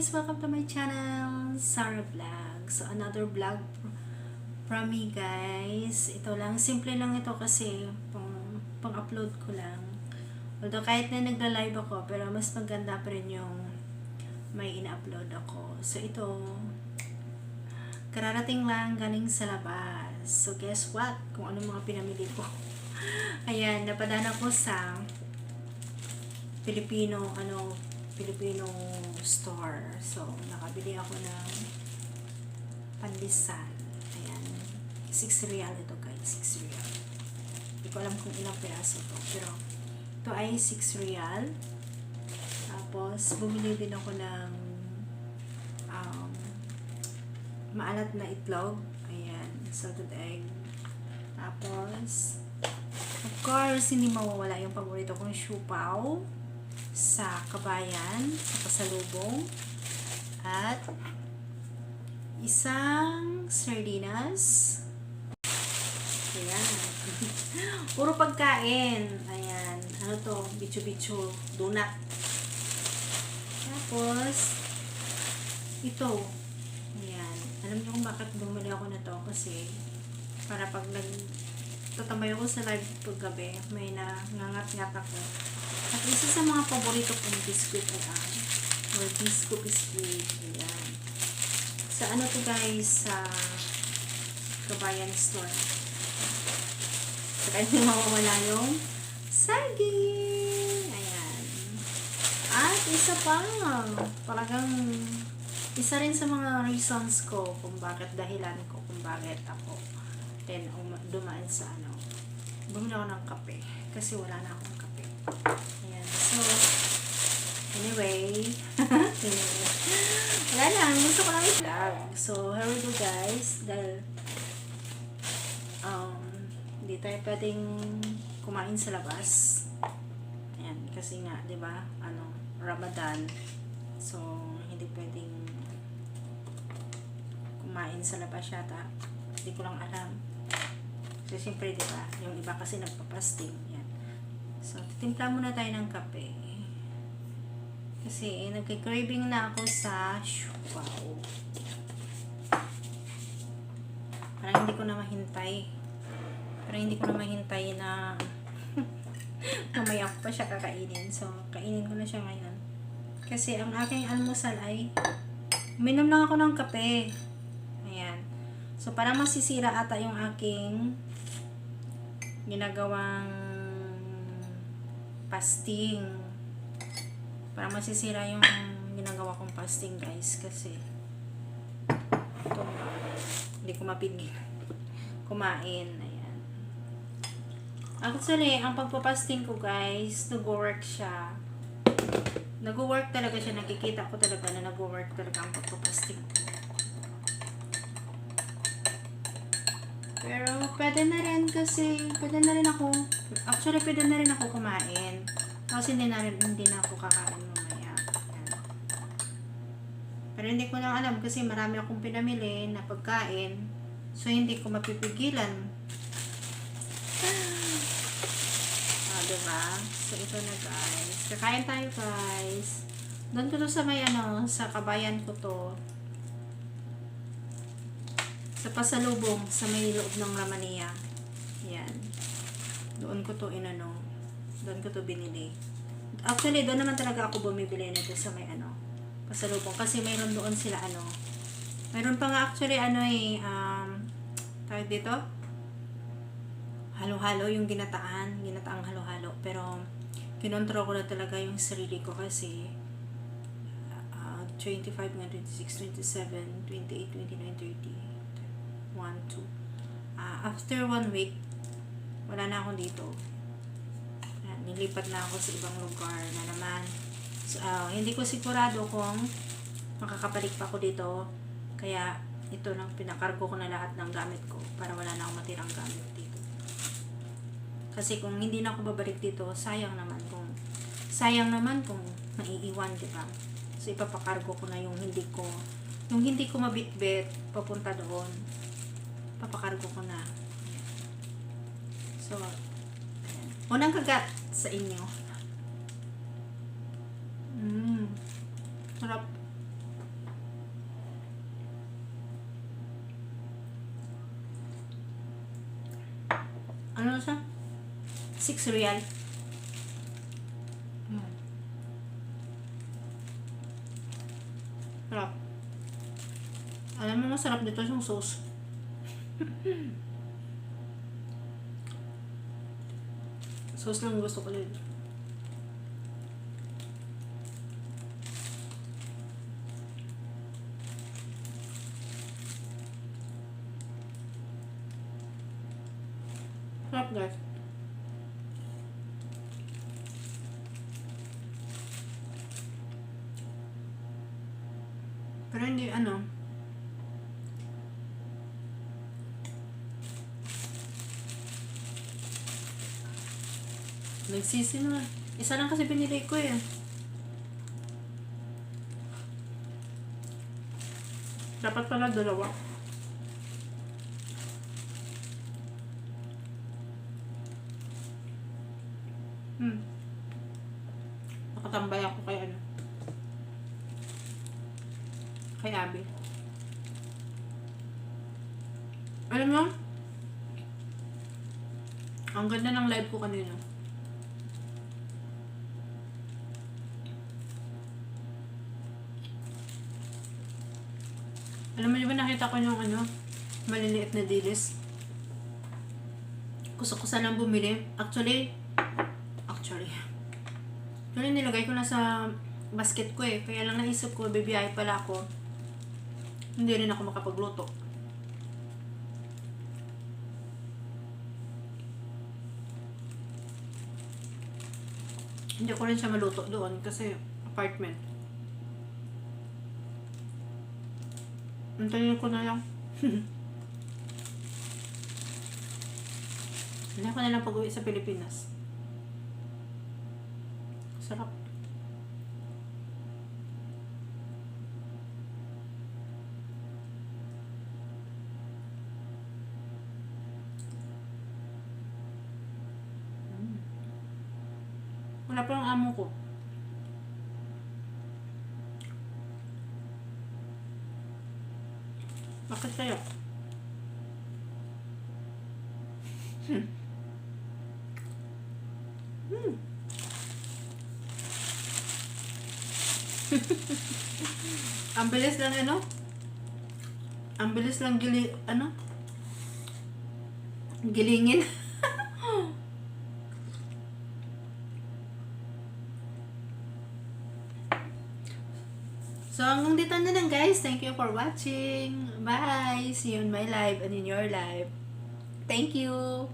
guys! Welcome to my channel, Sarah Vlog. So, another vlog from me guys. Ito lang, simple lang ito kasi pang, pang-upload ko lang. Although kahit na nagla-live ako, pero mas maganda pa rin yung may ina-upload ako. So, ito, kararating lang galing sa labas. So, guess what? Kung ano mga pinamili ko. Ayan, napadaan ako sa Filipino, ano, Filipino store. So, nakabili ako ng pandisan. Ayan. 6 real ito guys. 6 real. Hindi ko alam kung ilang piraso to. Pero, ito ay 6 real. Tapos, bumili din ako ng um, maalat na itlog. Ayan. Salted egg. Tapos, of course, hindi mawawala yung paborito kong siupaw sa kabayan, sa pasalubong, at isang sardinas. Ayan. Puro pagkain. Ayan. Ano to? Bicho-bicho. Donut. Tapos, ito. Ayan. Alam niyo kung bakit bumili ako na to? Kasi, para pag nag tatamay ako sa live paggabi, may nangangat-ngat ako. At isa sa mga paborito kong biscuit ay ang or bisco biscuit. Ayan. Sa ano to guys, sa Kabayan Store. Sa kanya mawawala yung saging. Ayan. At isa pa, talagang isa rin sa mga reasons ko kung bakit dahilan ko kung bakit ako then um, dumaan sa ano bumili ako ng kape kasi wala na akong ayan. So anyway wala lang. Gusto ko lang i-vlog. So here we go guys. Dahil um hindi tayo pwedeng kumain sa labas. Ayan. Kasi nga di ba ano Ramadan. So hindi pwedeng kumain sa labas yata. Hindi ko lang alam. So, siyempre, di ba? Yung iba kasi nagpa-fasting. So, timpla muna tayo ng kape. Kasi, nagka-craving na ako sa siupaw. Parang hindi ko na mahintay. Parang hindi ko na mahintay na mamaya ko pa siya kakainin. So, kainin ko na siya ngayon. Kasi, ang aking almusal ay minom lang ako ng kape. Ayan. So, parang masisira ata yung aking ginagawang fasting. Para masisira yung ginagawa kong fasting guys kasi ito hindi ko mapigil kumain. Ayan. Actually, ang pagpapasting ko guys, nag-work siya. Nag-work talaga siya. Nakikita ko talaga na nag-work talaga ang pagpapasting ko. Pero, pwede na rin kasi, pwede na rin ako, actually, pwede na rin ako kumain. Kasi hindi na rin, hindi na ako kakain mamaya. Pero hindi ko lang alam kasi marami akong pinamili na pagkain. So, hindi ko mapipigilan. Ah, diba? So, ito na guys. Kakain tayo guys. Doon ko to sa may ano, sa kabayan ko to sa pasalubong sa may loob ng Ramania. Yan. Doon ko to inano. Doon ko to binili. Actually, doon naman talaga ako bumibili nito sa may ano, pasalubong. Kasi mayroon doon sila ano. Mayroon pa nga actually ano eh, um, tawag dito? Halo-halo yung ginataan. Ginataang halo-halo. Pero, kinontrol ko na talaga yung sarili ko kasi uh, 25, 26, 27, 28, 29, 30. 1, 2. After one week, wala na ako dito. Nilipat na ako sa ibang lugar na naman. So, uh, hindi ko sigurado kung makakabalik pa ako dito. Kaya, ito nang pinakargo ko na lahat ng gamit ko para wala na akong matirang gamit dito. Kasi kung hindi na ako babalik dito, sayang naman kung sayang naman kung maiiwan, di ba? So, ipapakargo ko na yung hindi ko yung hindi ko mabitbit papunta doon papakargo ko na. So, ayan. unang kagat sa inyo. Mmm. Sarap. Ano siya? 6 real. Mm. Sarap. Alam mo, masarap dito yung sauce sauce lang gusto ko din. Sarap guys. Pero hindi ano. Nagsisi na. Isa lang kasi pinili ko eh. Dapat pala dalawa. Hmm. Nakatambay ako kay ano. Kay Abby. Alam mo, ang ganda ng live ko kanina. Alam mo, di ba nakita ko yung ano, maliliit na dilis? Gusto ko sanang bumili. Actually, actually, actually nilagay ko na sa basket ko eh. Kaya lang naisip ko, BBI pala ako. Hindi rin ako makapagluto. Hindi ko rin siya maluto doon kasi apartment. Antayin ko na lang. Hindi ko na lang pag-uwi sa Pilipinas. Sarap. Wala pa yung amo ko. Bakit kaya? Hmm. Hmm. Ang bilis lang ano? Ang bilis lang gili, ano? Gilingin. So, hanggang dito na lang guys. Thank you for watching. Bye! See you in my live and in your live. Thank you!